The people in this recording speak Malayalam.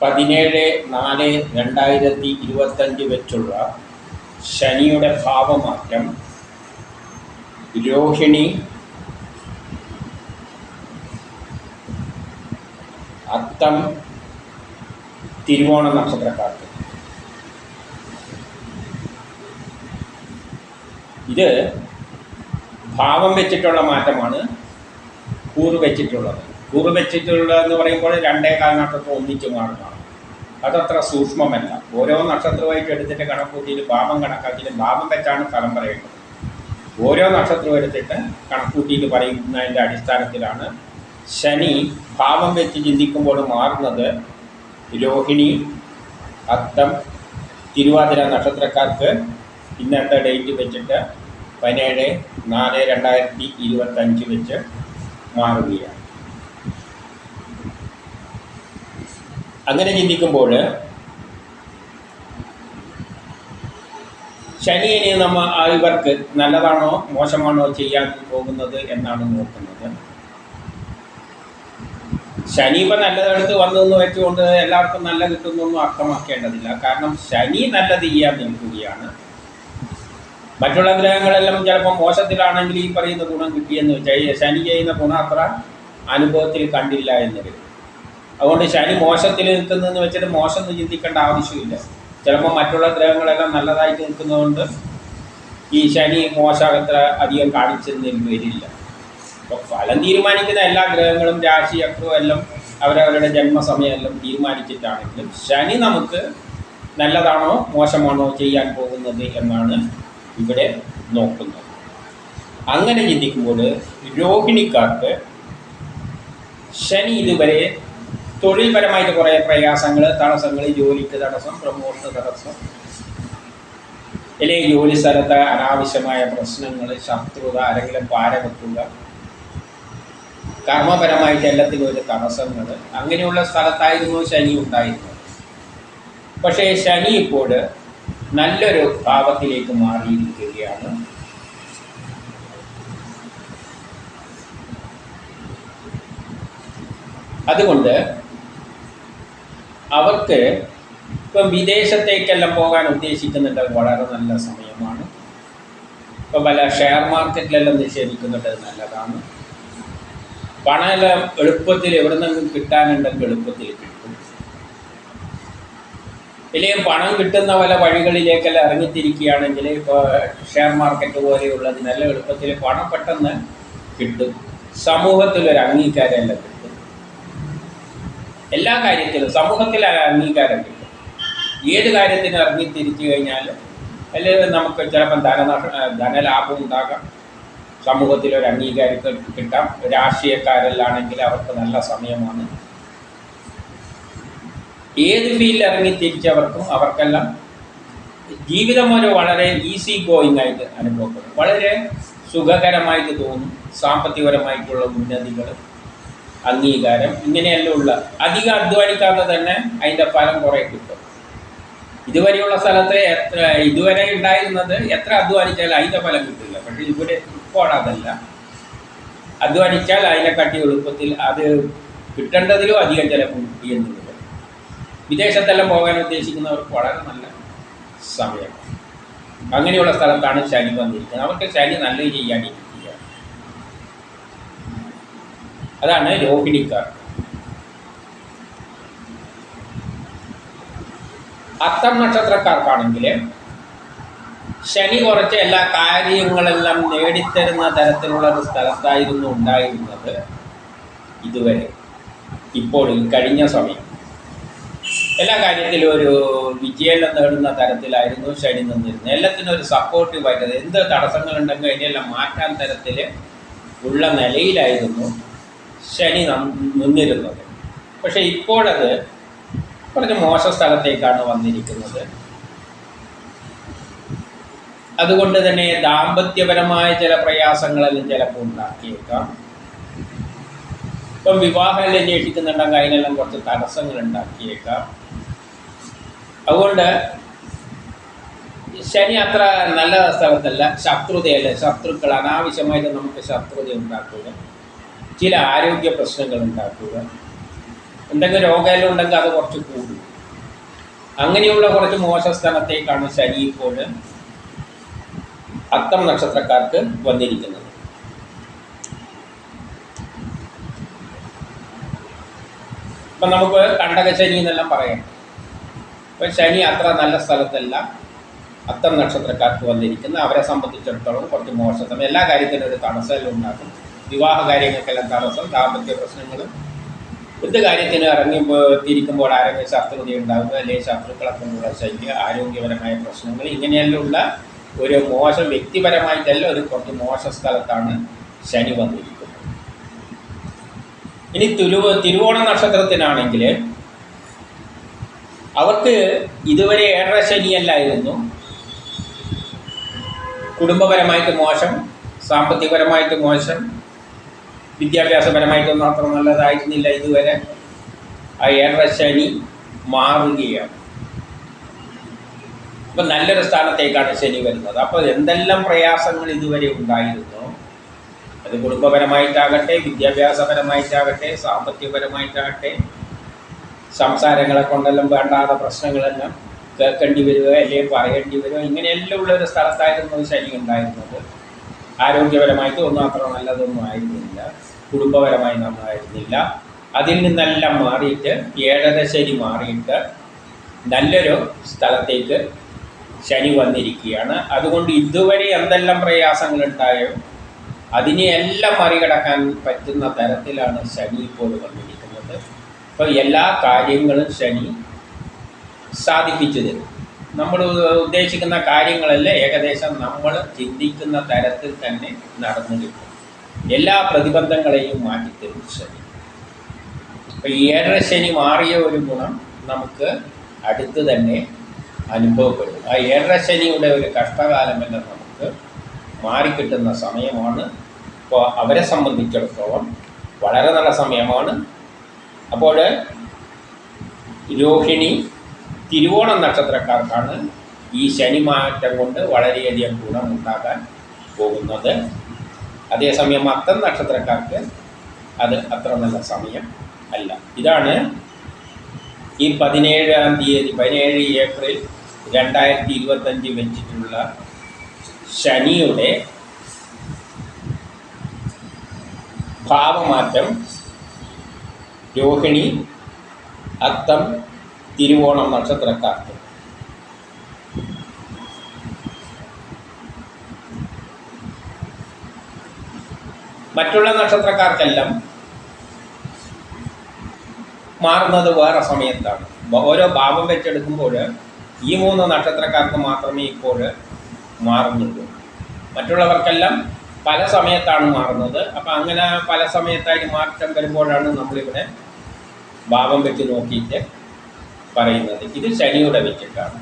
പതിനേഴ് നാല് രണ്ടായിരത്തി ഇരുപത്തഞ്ച് വെച്ചുള്ള ശനിയുടെ ഭാവമാറ്റം രോഹിണി അത്തം തിരുവോണ നക്ഷത്രക്കാർക്ക്. ഇത് ഭാവം വെച്ചിട്ടുള്ള മാറ്റമാണ് കൂറ് വെച്ചിട്ടുള്ളത്. കൂറ് വെച്ചിട്ടുള്ളതെന്ന് പറയുമ്പോൾ രണ്ടേ കാൽ ഒന്നിച്ച് മാറുന്നതാണ് അതത്ര സൂക്ഷ്മമല്ല. ഓരോ നക്ഷത്രമായിട്ട് എടുത്തിട്ട് കണക്കൂട്ടിയിട്ട് ഭാവം കണക്കാക്കിയിട്ട് ഭാവം വെച്ചാണ് ഫലം പറയേണ്ടത് ഓരോ നക്ഷത്രം എടുത്തിട്ട് കണക്കൂട്ടിയിട്ട് പറയുന്നതിന്റെ അടിസ്ഥാനത്തിലാണ് ശനി ഭാവം വെച്ച് ചിന്തിക്കുമ്പോൾ മാറുന്നത് രോഹിണി അത്തം തിരുവാതിര നക്ഷത്രക്കാർക്ക് ഇന്നത്തെ ഡേറ്റ് വെച്ചിട്ട് പതിനേഴ് നാല് രണ്ടായിരത്തി ഇരുപത്തഞ്ച് വെച്ച് മാറുകയാണ്. അങ്ങനെ ചിന്തിക്കുമ്പോൾ ശനിയെ നമ്മ ഇവർക്ക് നല്ലതാണോ മോശമാണോ ചെയ്യാൻ പോകുന്നത് എന്നാണ് നോക്കുന്നത്. ശനി ഇപ്പം നല്ലതെടുത്ത് വന്നെന്ന് വെച്ചുകൊണ്ട് എല്ലാവർക്കും നല്ല കിട്ടുന്നൊന്നും അർത്ഥമാക്കേണ്ടതില്ല. കാരണം ശനി നല്ലത് ചെയ്യാൻ നിൽക്കുകയാണ് മറ്റുള്ള ഗ്രഹങ്ങളെല്ലാം ചിലപ്പോൾ മോശത്തിലാണെങ്കിൽ ഈ പറയുന്ന ഗുണം കിട്ടിയെന്ന് വെച്ചാൽ ശനി ചെയ്യുന്ന ഗുണം അത്ര അനുഭവത്തിൽ കണ്ടില്ല എന്ന് വരും. അതുകൊണ്ട് ശനി മോശത്തിൽ നിൽക്കുന്നതെന്ന് വെച്ചിട്ട് മോശം എന്ന് ചിന്തിക്കേണ്ട ആവശ്യമില്ല. ചിലപ്പോൾ മറ്റുള്ള ഗ്രഹങ്ങളെല്ലാം നല്ലതായിട്ട് നിൽക്കുന്നതുകൊണ്ട് ഈ ശനി മോശം അത്ര അധികം കാണിച്ചെന്ന് വരില്ല അപ്പോൾ ഫലം തീരുമാനിക്കുന്ന എല്ലാ ഗ്രഹങ്ങളും രാശി അക്രവും എല്ലാം അവരവരുടെ ജന്മസമയം എല്ലാം തീരുമാനിച്ചിട്ടാണെങ്കിലും ശനി നമുക്ക് നല്ലതാണോ മോശമാണോ ചെയ്യാൻ പോകുന്നത് എന്നാണ് ഇവിടെ നോക്കുന്നത്. അങ്ങനെ ചിന്തിക്കുമ്പോൾ രോഹിണിക്കാർക്ക് ശനി ഇതുവരെ തൊഴിൽപരമായിട്ട് കുറേ പ്രയാസങ്ങൾ തടസ്സങ്ങൾ ജോലിക്ക് തടസ്സം പ്രമോഷന് തടസ്സം അല്ലെങ്കിൽ ജോലി സ്ഥലത്ത് അനാവശ്യമായ പ്രശ്നങ്ങൾ ശത്രുത ആരെങ്കിലും പാരവെക്കുക കർമ്മപരമായിട്ട് എല്ലാത്തിനും ഒരു തടസ്സങ്ങൾ അങ്ങനെയുള്ള സ്ഥലത്തായിരുന്നു ശനി ഉണ്ടായിരുന്നത്. പക്ഷേ ശനി ഇപ്പോൾ നല്ലൊരു ഭാവത്തിലേക്ക് മാറിയിരിക്കുകയാണ്. അതുകൊണ്ട് അവർക്ക് ഇപ്പം വിദേശത്തേക്കെല്ലാം പോകാൻ ഉദ്ദേശിക്കുന്നുണ്ട് വളരെ നല്ല സമയമാണ്. ഇപ്പം പല ഷെയർ മാർക്കറ്റിലെല്ലാം നിക്ഷേപിക്കുന്നുണ്ട് നല്ലതാണ്. പണമെല്ലാം എളുപ്പത്തിൽ എവിടെ നിന്നും കിട്ടാനുണ്ടെങ്കിൽ എളുപ്പത്തിൽ കിട്ടും. ഇല്ലെങ്കിൽ പണം കിട്ടുന്ന പല വഴികളിലേക്കെല്ലാം ഇറങ്ങിത്തിരിക്കുകയാണെങ്കിൽ ഇപ്പോൾ ഷെയർ മാർക്കറ്റ് പോലെയുള്ളതിനെല്ലാം എളുപ്പത്തിൽ പണം പെട്ടെന്ന് കിട്ടും. സമൂഹത്തിലൊരു അംഗീകാരമെല്ലാം കിട്ടും. എല്ലാ കാര്യത്തിലും സമൂഹത്തിൽ അംഗീകാരം കിട്ടും. ഏത് കാര്യത്തിന് ഇറങ്ങി തിരിച്ചു കഴിഞ്ഞാൽ അല്ലെങ്കിൽ നമുക്ക് ചിലപ്പം ധനനഷ്ട ധനലാഭം ഉണ്ടാകാം. സമൂഹത്തിൽ ഒരു അംഗീകാരം കിട്ടാം. രാഷ്ട്രീയക്കാരിലാണെങ്കിൽ അവർക്ക് നല്ല സമയമാണ്. ഏത് ഫീൽഡിൽ ഇറങ്ങി തിരിച്ചവർക്കും അവർക്കെല്ലാം ജീവിതം ഒരു വളരെ ഈസി ഗോയിങ് ആയിട്ട് അനുഭവപ്പെടും. വളരെ സുഖകരമായിട്ട് തോന്നും. സാമ്പത്തികപരമായിട്ടുള്ള ഉന്നതികൾ അംഗീകാരം ഇങ്ങനെയെല്ലാം ഉള്ള. അധികം അധ്വാനിക്കാതെ തന്നെ അതിന്റെ ഫലം കുറേ കിട്ടും. ഇതുവരെയുള്ള സ്ഥലത്ത് എത്ര ഇതുവരെ ഉണ്ടായിരുന്നത് എത്ര അധ്വാനിച്ചാലും അതിന്റെ ഫലം കിട്ടില്ല. പക്ഷേ ഇവിടെ ഇപ്പോൾ അതല്ല. അധ്വാനിച്ചാൽ കട്ടി എളുപ്പത്തിൽ അത് കിട്ടേണ്ടതിലും അധികം ചിലപ്പോൾ കിട്ടിയെന്നുള്ളത് വിദേശത്തെല്ലാം പോകാൻ ഉദ്ദേശിക്കുന്നവർക്ക് വളരെ നല്ല സമയമാണ്. അങ്ങനെയുള്ള സ്ഥലത്താണ് ശനി വന്നിരിക്കുന്നത്. അവർക്ക് ശനി നല്ലത് ചെയ്യാനിരിക്കുക അതാണ് രോഹിണിക്കാർ അത്തം നക്ഷത്രക്കാർക്കാണെങ്കിൽ ശനി കുറച്ച് എല്ലാ കാര്യങ്ങളെല്ലാം നേടിത്തരുന്ന തരത്തിലുള്ള ഒരു സ്ഥലത്തായിരുന്നു ഉണ്ടായിരുന്നത് ഇതുവരെ. ഇപ്പോൾ ഈ കഴിഞ്ഞ സമയം. എല്ലാ കാര്യത്തിലും ഒരു വിജയം നേടുന്ന തരത്തിലായിരുന്നു ശനി നിന്നിരുന്നത്. എല്ലാത്തിനും ഒരു സപ്പോർട്ടീവ് ആയിട്ട് എന്ത് തടസ്സങ്ങളുണ്ടെങ്കിൽ അതിനെല്ലാം മാറ്റാൻ തരത്തിൽ ഉള്ള നിലയിലായിരുന്നു ശനി നിന്നിരുന്നത്. പക്ഷേ ഇപ്പോഴത് കുറച്ച് മോശ സ്ഥലത്തേക്കാണ് വന്നിരിക്കുന്നത്. അതുകൊണ്ട് തന്നെ ദാമ്പത്യപരമായ ചില പ്രയാസങ്ങളെല്ലാം ചിലപ്പോൾ ഉണ്ടാക്കിയേക്കാം. ഇപ്പം വിവാഹം അന്വേഷിക്കുന്നുണ്ടെങ്കിൽ അതിനെല്ലാം കുറച്ച് തടസ്സങ്ങൾ ഉണ്ടാക്കിയേക്കാം. അതുകൊണ്ട് ശനി അത്ര നല്ല സ്ഥലത്തല്ല. ശത്രുതയല്ല? ശത്രുക്കൾ. അനാവശ്യമായിട്ട് നമുക്ക് ശത്രുത ഉണ്ടാക്കുക ചില ആരോഗ്യ പ്രശ്നങ്ങൾ ഉണ്ടാക്കുക. എന്തെങ്കിലും രോഗമെല്ലാം ഉണ്ടെങ്കിൽ അത് കുറച്ച് കൂടും. അങ്ങനെയുള്ള കുറച്ച് മോശ സ്ഥലത്തേക്കാണ് ശനി ഇപ്പോൾ അത്തം നക്ഷത്രക്കാർക്ക് വന്നിരിക്കുന്നത്. ഇപ്പം നമുക്ക് കണ്ടക ശനി എന്നെല്ലാം പറയാം. ഇപ്പം ശനി അത്ര നല്ല സ്ഥലത്തല്ല. അത്തം നക്ഷത്രക്കാർക്ക് വന്നിരിക്കുന്ന അവരെ സംബന്ധിച്ചിടത്തോളം കുറച്ച് മോശം. എല്ലാ കാര്യത്തിനും ഒരു തടസ്സമെല്ലാം ഉണ്ടാക്കും. വിവാഹ കാര്യങ്ങൾക്കെല്ലാം തടസ്സം ദാമ്പത്യ പ്രശ്നങ്ങളും. എന്ത് കാര്യത്തിന് ഇറങ്ങുമ്പോൾ തിരിക്കുമ്പോൾ ആരെങ്കിലും ശത്രുത ഉണ്ടാകുക അല്ലെങ്കിൽ ശത്രുക്കളൊക്കെ ഉള്ള ശല്യം ആരോഗ്യപരമായ പ്രശ്നങ്ങൾ. ഇങ്ങനെയെല്ലാം ഒരു മോശം വ്യക്തിപരമായിട്ടല്ല ഒരു കുറച്ച് മോശ സ്ഥലത്താണ് ശനി വന്നിരിക്കുന്നത്. ഇനി തിരുവ തിരുവോണ നക്ഷത്രത്തിനാണെങ്കിൽ അവർക്ക് ഇതുവരെ ഏഴര ശനിയല്ലായിരുന്നു. കുടുംബപരമായിട്ട് മോശം സാമ്പത്തികപരമായിട്ട് മോശം വിദ്യാഭ്യാസപരമായിട്ടൊന്നും അത്ര നല്ലതായിരുന്നില്ല ഇതുവരെ. ആ ഏഴര ശനി മാറുകയാണ്. അപ്പം നല്ലൊരു സ്ഥാനത്തേക്കാണ് ശനി വരുന്നത്. അപ്പോൾ എന്തെല്ലാം പ്രയാസങ്ങൾ ഇതുവരെ ഉണ്ടായിരുന്നു? അത് കുടുംബപരമായിട്ടാകട്ടെ വിദ്യാഭ്യാസപരമായിട്ടാകട്ടെ സാമ്പത്തികപരമായിട്ടാകട്ടെ സംസാരങ്ങളെ കൊണ്ടെല്ലാം വേണ്ടാത്ത പ്രശ്നങ്ങളെല്ലാം കേൾക്കേണ്ടി വരിക അല്ലെങ്കിൽ പറയേണ്ടി വരിക ഇങ്ങനെയെല്ലാം ഉള്ള ഒരു സ്ഥലത്തായിരുന്നു ശനി ഉണ്ടായിരുന്നത്. ആരോഗ്യപരമായിട്ട് ഒന്നും അത്ര നല്ലതൊന്നും ആയിരുന്നില്ല. കുടുംബപരമായി നന്നായിരുന്നില്ല. അതിൽ നിന്നെല്ലാം മാറിയിട്ട് ഏഴരശ്ശേരി മാറിയിട്ട് നല്ലൊരു സ്ഥലത്തേക്ക് ശനി വന്നിരിക്കുകയാണ്. അതുകൊണ്ട് ഇതുവരെ എന്തെല്ലാം പ്രയാസങ്ങളുണ്ടായോ അതിനെ എല്ലാം മറികടക്കാൻ പറ്റുന്ന തരത്തിലാണ് ശനി ഇപ്പോൾ വന്നിരിക്കുന്നത്. അപ്പോൾ എല്ലാ കാര്യങ്ങളും ശനി സാധിപ്പിച്ചു തരും. നമ്മൾ ഉദ്ദേശിക്കുന്ന കാര്യങ്ങളെല്ലാം ഏകദേശം നമ്മൾ ചിന്തിക്കുന്ന തരത്തിൽ തന്നെ നടന്നു കിട്ടും. എല്ലാ പ്രതിബന്ധങ്ങളെയും മാറ്റിത്തരും ശനി അപ്പം ഈ ഏഴര ശനി മാറിയ ഒരു ഗുണം നമുക്ക് അടുത്ത് തന്നെ അനുഭവപ്പെടും. ആ ഏഴര ശനിയുടെ ഒരു കഷ്ടകാലമെല്ലാം നമുക്ക് മാറിക്കിട്ടുന്ന സമയമാണ്. അപ്പോൾ അവരെ സംബന്ധിച്ചിടത്തോളം വളരെ നല്ല സമയമാണ്. അപ്പോൾ രോഹിണി തിരുവോണം നക്ഷത്രക്കാർക്കാണ് ഈ ശനി മാറ്റം കൊണ്ട് വളരെയധികം ഗുണമുണ്ടാകാൻ പോകുന്നത്. അതേസമയം അത്തം നക്ഷത്രക്കാർക്ക് അത് അത്ര നല്ല സമയം അല്ല. ഇതാണ് ഈ പതിനേഴാം തീയതി പതിനേഴ് ഏപ്രിൽ രണ്ടായിരത്തി ഇരുപത്തഞ്ച് വെച്ചിട്ടുള്ള ശനിയുടെ ഭാവമാറ്റം. രോഹിണി അത്തം തിരുവോണം നക്ഷത്രക്കാർക്ക്. മറ്റുള്ള നക്ഷത്രക്കാർക്കെല്ലാം മാറുന്നത് വേറെ സമയത്താണ്. ഓരോ ഭാവം വെച്ചെടുക്കുമ്പോൾ ഈ മൂന്ന് നക്ഷത്രക്കാർക്ക് മാത്രമേ ഇപ്പോൾ മാറുന്നുള്ളൂ. മറ്റുള്ളവർക്കെല്ലാം പല സമയത്താണ് മാറുന്നത്. അപ്പം അങ്ങനെ പല സമയത്തായി മാറ്റം വരുമ്പോഴാണ് നമ്മളിവിടെ ഭാവം വെച്ച് നോക്കിയിട്ട് പറയുന്നത്. ഇത് ശനിയുടെ വെച്ചിട്ടാണ്